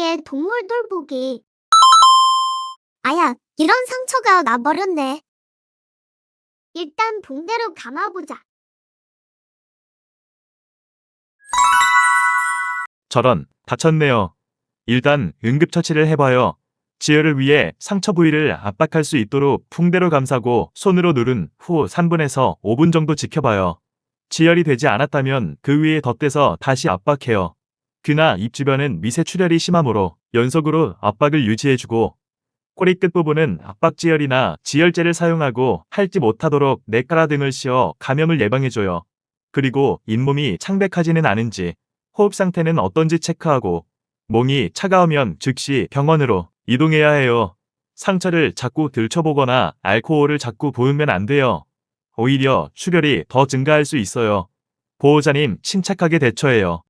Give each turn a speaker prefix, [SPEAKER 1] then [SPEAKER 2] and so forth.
[SPEAKER 1] 내 동물 돌보기. 아야, 이런 상처가 나버렸네. 일단 붕대로 감아보자.
[SPEAKER 2] 저런, 다쳤네요. 일단 응급처치를 해봐요. 지혈을 위해 상처 부위를 압박할 수 있도록 붕대로 감싸고 손으로 누른 후 3분에서 5분 정도 지켜봐요. 지혈이 되지 않았다면 그 위에 덧대서 다시 압박해요. 귀나 입 주변은 미세 출혈이 심하므로 연속으로 압박을 유지해주고 꼬리 끝부분은 압박지혈이나 지혈제를 사용하고 핥지 못하도록 네카라 등을 씌워 감염을 예방해줘요. 그리고 잇몸이 창백하지는 않은지 호흡 상태는 어떤지 체크하고 몽이 차가우면 즉시 병원으로 이동해야 해요. 상처를 자꾸 들춰보거나 알코올을 자꾸 부으면 안 돼요. 오히려 출혈이 더 증가할 수 있어요. 보호자님 침착하게 대처해요.